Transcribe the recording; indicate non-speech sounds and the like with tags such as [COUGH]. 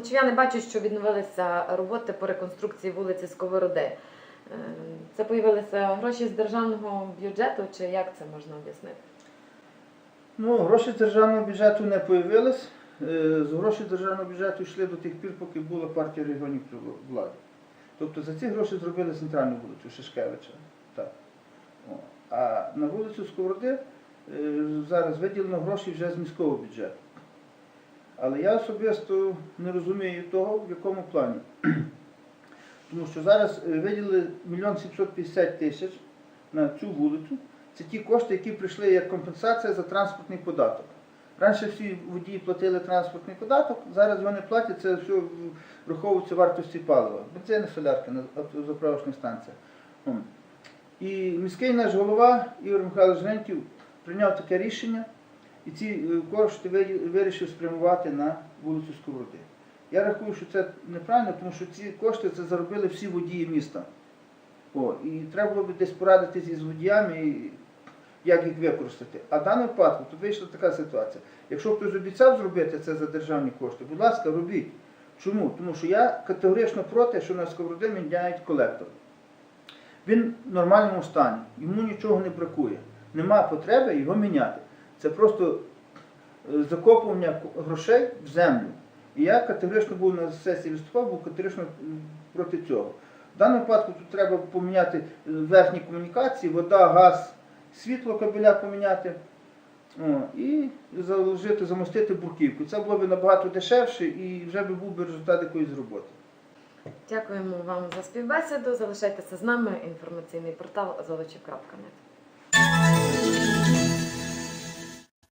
Золочів'яни бачать, що відновилися роботи по реконструкції вулиці Сковороди. Е, Це появилися гроші з державного бюджету, чи як це можна об'яснити? Ну, гроші з державного бюджету не появились. Е, З гроші державного бюджету йшли до тих пір, поки була партія регіонів при владі. Тобто за ці гроші зробили центральну вулицю Шишкевича. Так. А на вулицю Сковороди е, зараз виділено гроші вже з міського бюджету. Але я особисто не розумію того, в якому плані. [CLEARS THROAT] Тому що зараз е, виділили 1 750 тисяч на цю вулицю. Це ті кошти, які прийшли як компенсація за транспортний податок. Раніше всі водії платили транспортний податок, зараз вони платять, це все враховується вартості палива. Бензини, солярки на автозаправочних станціях. І міський наш голова Ігор Михайлович Гриньків прийняв таке рішення і ці е, кошти вирішив спрямувати на вулицю Сковороди. Я рахую, що це неправильно, тому що ці кошти це заробили всі водії міста. О, і треба було б десь порадитися із водіями, як їх використати. А в даному випадку тут вийшла така ситуація. Якщо хтось обіцяв зробити це за державні кошти, будь ласка, робіть. Чому? Тому що я категорично проти, що на сковороди міняють колектор. Він в нормальному стані, йому нічого не бракує. Нема потреби його міняти. Це просто е, закопування грошей в землю. І я категорично був на сесії виступав, був категорично проти цього. В даному випадку тут треба поміняти е, верхні комунікації, вода, газ, світло кабеля поміняти. О, і заложити, замостити бурківку. Це було б набагато дешевше і вже би був би результат якоїсь роботи. Дякуємо вам за співбесіду. Залишайтеся з нами. Інформаційний портал золочів.нет.